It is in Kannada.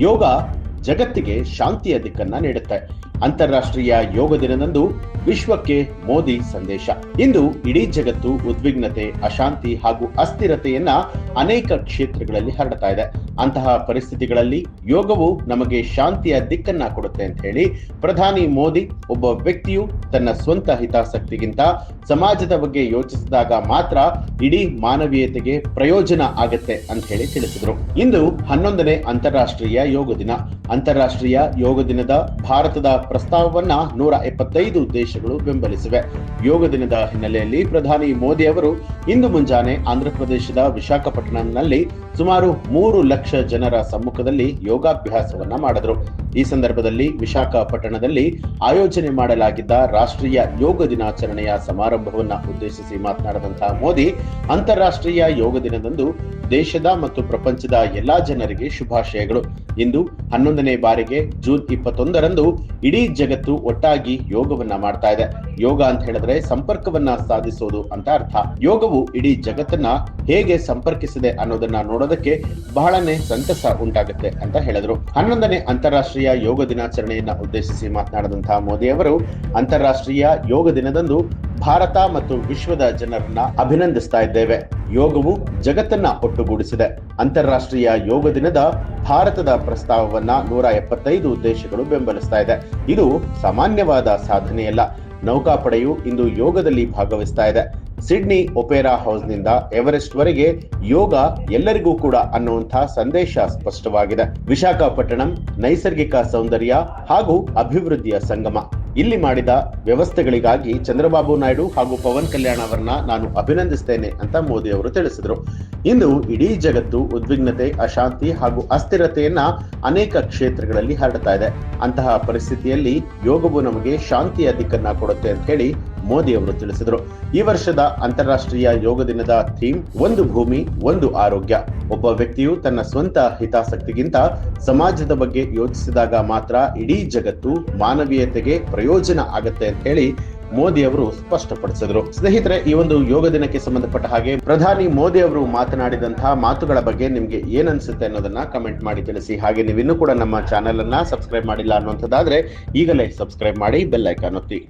ಯೋಗ ಜಗತ್ತಿಗೆ ಶಾಂತಿಯ ದಿಕ್ಕನ್ನ ನೀಡುತ್ತೆ. ಅಂತಾರಾಷ್ಟ್ರೀಯ ಯೋಗ ದಿನದಂದು ವಿಶ್ವಕ್ಕೆ ಮೋದಿ ಸಂದೇಶ. ಇಂದು ಇಡೀ ಜಗತ್ತು ಉದ್ವಿಗ್ನತೆ, ಅಶಾಂತಿ ಹಾಗೂ ಅಸ್ಥಿರತೆಯನ್ನ ಅನೇಕ ಕ್ಷೇತ್ರಗಳಲ್ಲಿ ಹರಡ್ತಾ ಇದೆ. ಅಂತಹ ಪರಿಸ್ಥಿತಿಗಳಲ್ಲಿ ಯೋಗವು ನಮಗೆ ಶಾಂತಿಯ ದಿಕ್ಕನ್ನ ಕೊಡುತ್ತೆ ಅಂತ ಹೇಳಿ ಪ್ರಧಾನಿ ಮೋದಿ ಒಬ್ಬ ವ್ಯಕ್ತಿಯು ತನ್ನ ಸ್ವಂತ ಹಿತಾಸಕ್ತಿಗಿಂತ ಸಮಾಜದ ಬಗ್ಗೆ ಯೋಚಿಸಿದಾಗ ಮಾತ್ರ ಇಡೀ ಮಾನವೀಯತೆಗೆ ಪ್ರಯೋಜನ ಆಗತ್ತೆ ಅಂತ ಹೇಳಿ ತಿಳಿಸಿದ್ರು. ಇಂದು ಹನ್ನೊಂದನೇ ಅಂತಾರಾಷ್ಟ್ರೀಯ ಯೋಗ ದಿನ. ಅಂತಾರಾಷ್ಟ್ರೀಯ ಯೋಗ ದಿನದ ಭಾರತದ ಪ್ರಸ್ತಾವವನ್ನ ನೂರ ಎಪ್ಪತ್ತೈದು ದೇಶಗಳು ಬೆಂಬಲಿಸಿವೆ. ಯೋಗ ದಿನದ ಹಿನ್ನೆಲೆಯಲ್ಲಿ ಪ್ರಧಾನಿ ಮೋದಿ ಅವರು ಇಂದು ಮುಂಜಾನೆ ಆಂಧ್ರಪ್ರದೇಶದ ವಿಶಾಖಪಟ್ಟಣಂನಲ್ಲಿ ಸುಮಾರು ಮೂರು ಲಕ್ಷ ಜನರ ಸಮ್ಮುಖದಲ್ಲಿ ಯೋಗಾಭ್ಯಾಸವನ್ನ ಮಾಡಿದ್ರು. ಈ ಸಂದರ್ಭದಲ್ಲಿ ವಿಶಾಖಪಟ್ಟಣದಲ್ಲಿ ಆಯೋಜನೆ ಮಾಡಲಾಗಿದ್ದ ರಾಷ್ಟ್ರೀಯ ಯೋಗ ದಿನಾಚರಣೆಯ ಸಮಾರಂಭವನ್ನ ಉದ್ದೇಶಿಸಿ ಮಾತನಾಡಿದಂತಹ ಮೋದಿ, ಅಂತಾರಾಷ್ಟ್ರೀಯ ಯೋಗ ದಿನದಂದು ದೇಶದ ಮತ್ತು ಪ್ರಪಂಚದ ಎಲ್ಲಾ ಜನರಿಗೆ ಶುಭಾಶಯಗಳು. ಇಂದು ಹನ್ನೊಂದನೇ ಬಾರಿಗೆ ಜೂನ್ ಇಪ್ಪತ್ತೊಂದರಂದು ಇಡೀ ಜಗತ್ತು ಒಟ್ಟಾಗಿ ಯೋಗವನ್ನ ಮಾಡ್ತಾ ಇದೆ. ಯೋಗ ಅಂತ ಹೇಳಿದ್ರೆ ಸಂಪರ್ಕವನ್ನ ಸಾಧಿಸೋದು ಅಂತ ಅರ್ಥ. ಯೋಗವು ಇಡೀ ಜಗತ್ತನ್ನ ಹೇಗೆ ಸಂಪರ್ಕಿಸಿದೆ ಅನ್ನೋದನ್ನ ನೋಡೋದಕ್ಕೆ ಬಹಳನೇ ಸಂತಸ ಉಂಟಾಗುತ್ತೆ ಅಂತ ಹೇಳಿದ್ರು. ಹನ್ನೊಂದನೇ ಅಂತಾರಾಷ್ಟ್ರೀಯ ಯೋಗ ದಿನಾಚರಣೆಯನ್ನ ಉದ್ದೇಶಿಸಿ ಮಾತನಾಡಿದಂತಹ ಮೋದಿ ಅವರು, ಅಂತಾರಾಷ್ಟ್ರೀಯ ಯೋಗ ದಿನದಂದು ಭಾರತ ಮತ್ತು ವಿಶ್ವದ ಜನರನ್ನ ಅಭಿನಂದಿಸ್ತಾ ಇದ್ದೇವೆ. ಯೋಗವು ಜಗತ್ತನ್ನ ಒಟ್ಟುಗೂಡಿಸಿದೆ. ಅಂತಾರಾಷ್ಟ್ರೀಯ ಯೋಗ ದಿನದ ಭಾರತದ ಪ್ರಸ್ತಾವವನ್ನ ನೂರ ಎಪ್ಪತ್ತೈದು ದೇಶಗಳು ಬೆಂಬಲಿಸ್ತಾ ಇದೆ. ಇದು ಸಾಮಾನ್ಯವಾದ ಸಾಧನೆಯಲ್ಲ. ನೌಕಾಪಡೆಯು ಇಂದು ಯೋಗದಲ್ಲಿ ಭಾಗವಹಿಸ್ತಾ ಇದೆ. ಸಿಡ್ನಿ ಒಪೇರಾ ಹೌಸ್ನಿಂದ ಎವರೆಸ್ಟ್ ವರೆಗೆ ಯೋಗ ಎಲ್ಲರಿಗೂ ಕೂಡ ಅನ್ನುವಂತಹ ಸಂದೇಶ ಸ್ಪಷ್ಟವಾಗಿದೆ. ವಿಶಾಖಪಟ್ಟಣಂ ನೈಸರ್ಗಿಕ ಸೌಂದರ್ಯ ಹಾಗೂ ಅಭಿವೃದ್ಧಿಯ ಸಂಗಮ. ಇಲ್ಲಿ ಮಾಡಿದ ವ್ಯವಸ್ಥೆಗಳಿಗಾಗಿ ಚಂದ್ರಬಾಬು ನಾಯ್ಡು ಹಾಗೂ ಪವನ್ ಕಲ್ಯಾಣ್ ಅವರನ್ನ ನಾನು ಅಭಿನಂದಿಸ್ತೇನೆ ಅಂತ ಮೋದಿ ಅವರು ತಿಳಿಸಿದರು. ಇಂದು ಇಡೀ ಜಗತ್ತು ಉದ್ವಿಗ್ನತೆ, ಅಶಾಂತಿ ಹಾಗೂ ಅಸ್ಥಿರತೆಯನ್ನ ಅನೇಕ ಕ್ಷೇತ್ರಗಳಲ್ಲಿ ಹರಡ್ತಾ ಇದೆ. ಅಂತಹ ಪರಿಸ್ಥಿತಿಯಲ್ಲಿ ಯೋಗವು ನಮಗೆ ಶಾಂತಿಯ ದಿಕ್ಕನ್ನ ಕೊಡುತ್ತೆ ಅಂತ ಹೇಳಿ ಮೋದಿ ಅವರು ತಿಳಿಸಿದರು. ಈ ವರ್ಷದ ಅಂತಾರಾಷ್ಟ್ರೀಯ ಯೋಗ ದಿನದ ಥೀಮ್, ಒಂದು ಭೂಮಿ, ಒಂದು ಆರೋಗ್ಯ. ಒಬ್ಬ ವ್ಯಕ್ತಿಯು ತನ್ನ ಸ್ವಂತ ಹಿತಾಸಕ್ತಿಗಿಂತ ಸಮಾಜದ ಬಗ್ಗೆ ಯೋಚಿಸಿದಾಗ ಮಾತ್ರ ಇಡೀ ಜಗತ್ತು ಮಾನವೀಯತೆಗೆ ಪ್ರಯೋಜನ ಆಗತ್ತೆ ಅಂತ ಹೇಳಿ ಮೋದಿ ಅವರು ಸ್ಪಷ್ಟಪಡಿಸಿದ್ರು. ಸ್ನೇಹಿತರೆ, ಈ ಒಂದು ಯೋಗ ದಿನಕ್ಕೆ ಸಂಬಂಧಪಟ್ಟ ಹಾಗೆ ಪ್ರಧಾನಿ ಮೋದಿ ಅವರು ಮಾತನಾಡಿದಂತಹ ಮಾತುಗಳ ಬಗ್ಗೆ ನಿಮ್ಗೆ ಏನ್ ಅನ್ಸುತ್ತೆ ಅನ್ನೋದನ್ನ ಕಮೆಂಟ್ ಮಾಡಿ ತಿಳಿಸಿ. ಹಾಗೆ ನೀವು ಇನ್ನೂ ಕೂಡ ನಮ್ಮ ಚಾನೆಲ್ ಅನ್ನ ಸಬ್ಸ್ಕ್ರೈಬ್ ಮಾಡಿಲ್ಲ ಅನ್ನುವಂಥದ್ದಾದ್ರೆ ಈಗಲೇ ಸಬ್ಸ್ಕ್ರೈಬ್ ಮಾಡಿ ಬೆಲ್ ಐಕಾನ್ ಒತ್ತಿ.